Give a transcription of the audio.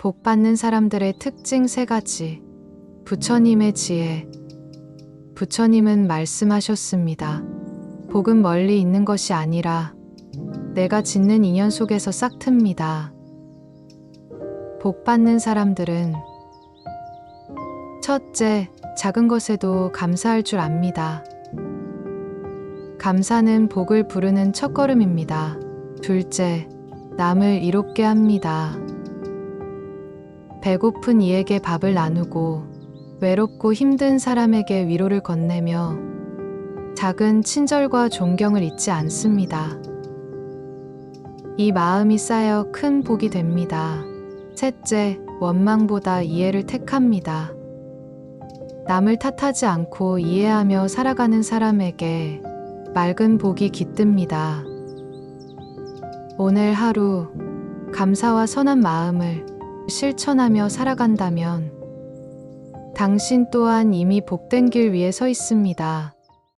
복 받는 사람들의 특징 세 가지. 부처님의 지혜. 부처님은 말씀하셨습니다. 복은 멀리 있는 것이 아니라 내가 짓는 인연 속에서 싹 틉니다. 복 받는 사람들은 첫째, 작은 것에도 감사할 줄 압니다. 감사는 복을 부르는 첫걸음입니다. 둘째, 남을 이롭게 합니다. 배고픈 이에게 밥을 나누고 외롭고 힘든 사람에게 위로를 건네며 작은 친절과 존경을 잊지 않습니다. 이 마음이 쌓여 큰 복이 됩니다. 셋째, 원망보다 이해를 택합니다. 남을 탓하지 않고 이해하며 살아가는 사람에게 맑은 복이 깃듭니다. 오늘 하루 감사와 선한 마음을 실천하며 살아간다면 당신 또한 이미 복된 길 위에 서 있습니다.